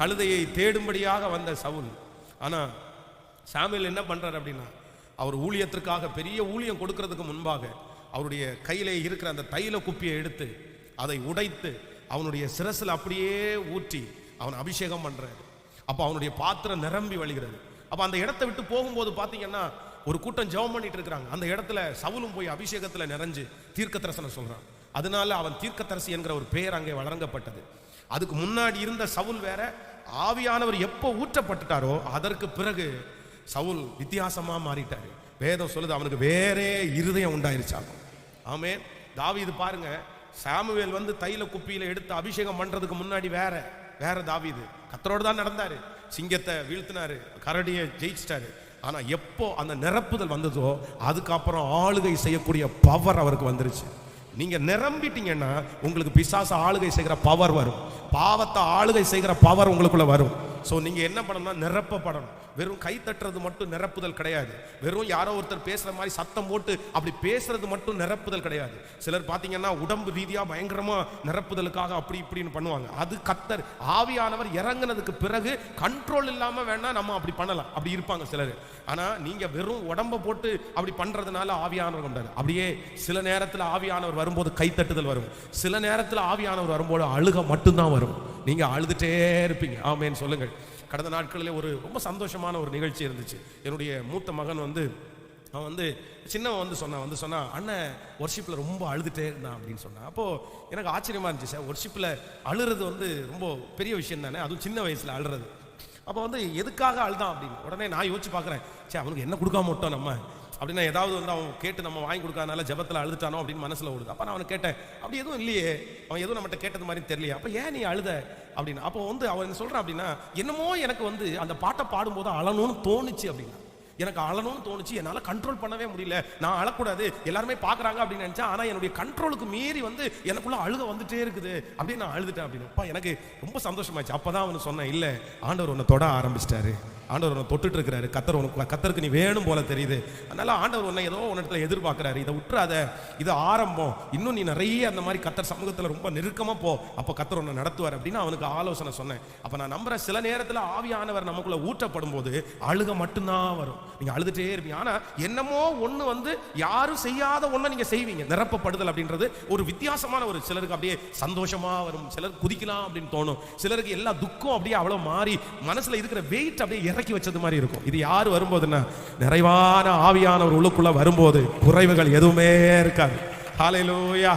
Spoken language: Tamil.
கழுதையை தேடும்படியாக வந்த சவுல். ஆனால் சாமியில் என்ன பண்ணுறாரு அப்படின்னா அவர் ஊழியத்திற்காக பெரிய ஊழியம் கொடுக்கறதுக்கு முன்பாக அவருடைய கையிலே இருக்கிற அந்த தைல குப்பியை எடுத்து அதை உடைத்து அவனுடைய சிரசில் அப்படியே ஊற்றி அவன் அபிஷேகம் பண்ணுறாரு அப்போ அவனுடைய பாத்திரம் நிரம்பி வழிகிறது. அப்போ அந்த இடத்தை விட்டு போகும்போது பார்த்தீங்கன்னா ஒரு கூட்டம் ஜெபம் பண்ணிட்டு இருக்கிறாங்க. அந்த இடத்துல சவுலும் போய் அபிஷேகத்தில் நிறைஞ்சு தீர்க்கத்தரசனை சொல்கிறான் அதனால அவன் தீர்க்கத்தரசி என்கிற ஒரு பெயர் அங்கே வழங்கப்பட்டது. அதுக்கு முன்னாடி இருந்த சவுல் வேற ஆவியானவர் எப்போ ஊற்றப்பட்டுட்டாரோ அதற்கு பிறகு சவுல் வித்தியாசமா மாறிட்டாரு. வேதம் சொல்லுது அவனுக்கு வேறே இருதயம் உண்டாயிருச்சாகும். ஆமே தாவீது பாருங்க சாமுவேல் வந்து தைல குப்பியில எடுத்து அபிஷேகம் பண்றதுக்கு முன்னாடி வேற வேற தாவிது. கத்தரோடு தான் நடந்தாரு. சிங்கத்தை வீழ்த்தினாரு கரடியை ஜெயிச்சிட்டாரு. ஆனா எப்போ அந்த நிரப்புதல் வந்ததோ அதுக்கப்புறம் ஆளுகை செய்யக்கூடிய பவர் அவருக்கு வந்துருச்சு. நீங்க நிரம்பிட்டீங்கன்னா உங்களுக்கு பிசாச ஆளுகை செய்கிற பவர் வரும். பாவத்தை ஆளுகை செய்கிற பவர் உங்களுக்குள்ள வரும். ஸோ நீங்கள் என்ன பண்ணணும்னா நிரப்பப்படணும். வெறும் கை தட்டுறது மட்டும் நிரப்புதல் கிடையாது. வெறும் யாரோ ஒருத்தர் பேசுகிற மாதிரி சத்தம் போட்டு அப்படி பேசுறது மட்டும் நிரப்புதல் கிடையாது. சிலர் பார்த்தீங்கன்னா உடம்பு ரீதியாக பயங்கரமாக நிரப்புதலுக்காக அப்படி இப்படின்னு பண்ணுவாங்க. அது கத்தர் ஆவியானவர் இறங்குனதுக்கு பிறகு கண்ட்ரோல் இல்லாமல் வேணால் நம்ம அப்படி பண்ணலாம். அப்படி இருப்பாங்க சிலர். ஆனால் நீங்கள் வெறும் உடம்ப போட்டு அப்படி பண்ணுறதுனால ஆவியானவர் கொண்டாரு அப்படியே சில நேரத்தில் ஆவியானவர் வரும்போது கைத்தட்டுதல் வரும். சில நேரத்தில் ஆவியானவர் வரும்போது அழுக மட்டும்தான் வரும். நீங்க அழுதுட்டே இருப்பீங்க. ஆமேன்னு சொல்லுங்கள். கடந்த நாட்களில் ஒரு ரொம்ப சந்தோஷமான ஒரு நிகழ்ச்சி இருந்துச்சு. என்னுடைய மூத்த மகன் வந்து அவன் வந்து சின்னவன் வந்து சொன்னான். வந்து சொன்னான் அண்ணன் ஒர்ஷிப்பில் ரொம்ப அழுதுட்டே இருந்தான் அப்படின்னு சொன்னான். அப்போது எனக்கு ஆச்சரியமா இருந்துச்சு சார் ஒர்ஷிப்பில் அழுறது வந்து ரொம்ப பெரிய விஷயம் தானே? அதுவும் சின்ன வயசில் அழுறது. அப்போ வந்து எதுக்காக அழுதான்? அப்படின்னு. உடனே நான் யோசிச்சு பார்க்குறேன் சே அவனுக்கு என்ன கொடுக்காம விட்டோம் நம்ம? அப்படின்னா ஏதாவது வந்து அவன் கேட்டு நம்ம வாங்கி கொடுக்காதனால ஜபத்தில் அழுதுட்டானோ அப்படின்னு மனசில் ஓடுது. அப்போ நான் அவனை கேட்டேன் அப்படி எதுவும் இல்லையே. அவன் எதுவும் நம்மகிட்ட கேட்டது மாதிரி தெரியலையே. அப்போ ஏன் நீ அழுத? அப்படின்னு. அப்போ வந்து அவன் என்ன சொல்கிறான் அப்படின்னா என்னமோ எனக்கு வந்து அந்த பாட்டை பாடும்போது அழணும்னு தோணுச்சு அப்படின்னா. எனக்கு அழணும்னு தோணுச்சு. என்னால் கண்ட்ரோல் பண்ணவே முடியல. நான் அழக்கூடாது. எல்லாருமே பார்க்குறாங்க அப்படின்னு நினச்சேன் ஆனால் என்னுடைய கண்ட்ரோலுக்கு மீறி வந்து எனக்குள்ளே அழுக வந்துட்டே இருக்குது. அப்படின்னு நான் அழுதுட்டேன் அப்படின்னு. அப்பா எனக்கு ரொம்ப சந்தோஷமாச்சு. அப்போ தான் அவனு சொன்னேன் இல்லை ஆண்டவர் உன்னை தொட ஆரம்பிச்சிட்டாரு. ஆண்டவர் உன்னை தொட்டுட்டு இருக்கிறாரு கத்தர் உனக்கு கத்தருக்கு நீ வேணும் போல தெரியுது. அதனால ஆண்டவர் உன்னை ஏதோ உன்னிடத்துல எதிர்பார்க்கிறாரு. இதை விட்டுறாத இது ஆரம்பம். இன்னும் நீ நிறைய அந்த மாதிரி கத்தர் சமூகத்தில் ரொம்ப நெருக்கமா போ. அப்போ கத்தர் உன்னை நடத்துவார் அப்படின்னு அவனுக்கு ஆலோசனை சொன்னேன். அப்போ நான் நம்புற சில நேரத்தில் ஆவியானவர் நமக்குள்ள ஊற்றப்படும் போது அழுக மட்டும்தான் வரும். நீங்க அழுதுட்டே இருப்பீங்க. ஆனா என்னமோ ஒன்று வந்து யாரும் செய்யாத ஒன்றை நீங்க செய்வீங்க. நிரப்பப்படுதல் அப்படின்றது ஒரு வித்தியாசமான ஒரு சிலருக்கு அப்படியே சந்தோஷமா வரும். சிலர் குதிக்கலாம் அப்படின்னு தோணும். சிலருக்கு எல்லா துக்கம் அப்படியே அவ்வளவு மாறி மனசுல இருக்கிற வெயிட் அப்படியே இறக்கி வச்சது மாதிரி இருக்கும். இது யார் வரும்போதுன்னா நிறைவான ஆவியானவர் உள்ளுக்குள்ள வரும்போது குறைவுகள் எதுவுமே இருக்காது. ஹalleluya